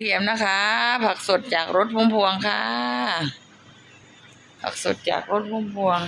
เทียมนะคะ ผักสดจากรถพุ่มพวงค่ะ ผักสดจากรถพุ่มพวง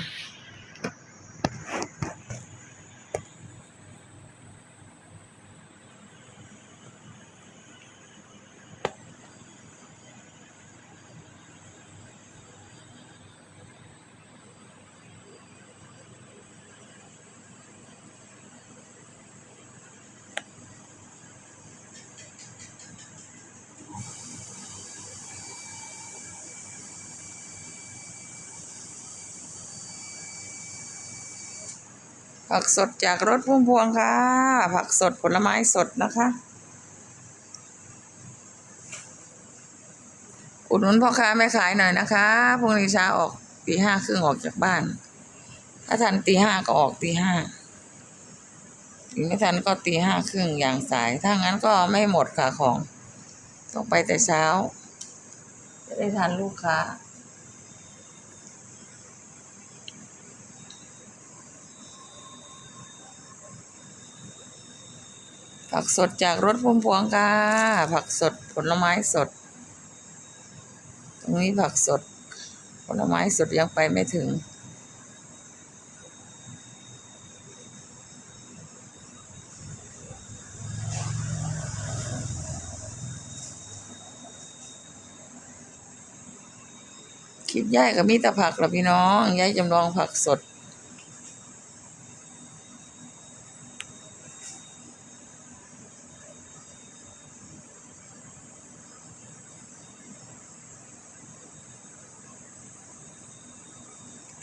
ผักสดจากรถพุ่มพวงค่ะ ผักสดผลไม้สดนะคะ อุดหนุนพ่อค้าแม่ขายหน่อยนะคะพรุ่งนี้เช้าออกตีห้าครึ่งออกจากบ้าน ถ้าทันตีห้าก็ออกตีห้าถึงไม่ทันก็ตีห้าครึ่งอย่างสาย ถ้างั้นก็ไม่หมดค่ะของ ต้องไปแต่เช้า จะได้ทันลูกค้า ผักสดจากรถพุ่มพวงค่ะ ผักสดผลไม้สด ตรงนี้ผักสด ผลไม้สดยังไปไม่ถึงคลิปย่ายกับมีแต่ผักละพี่น้องย่ายจำลองผักสด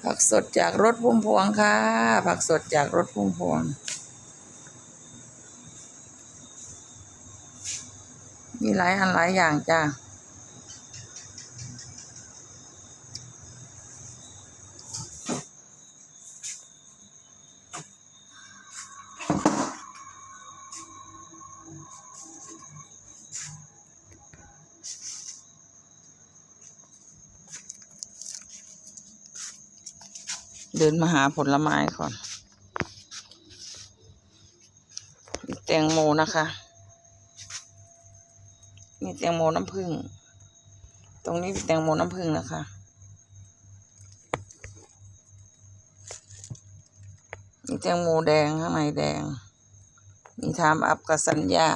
ผักสดจากรถพุ่มพวงค่ะ ผักสดจากรถพุ่มพวง มีหลายอันหลายอย่างจ้า เดินมาหาผลไม้ก่อนมีแตงโมนะคะมีแตงโมน้ำผึ้ง ตรงนี้แตงโมน้ำผึ้งนะคะมีแตงโมแดงข้างในแดง มีทามอัพกับสัญญา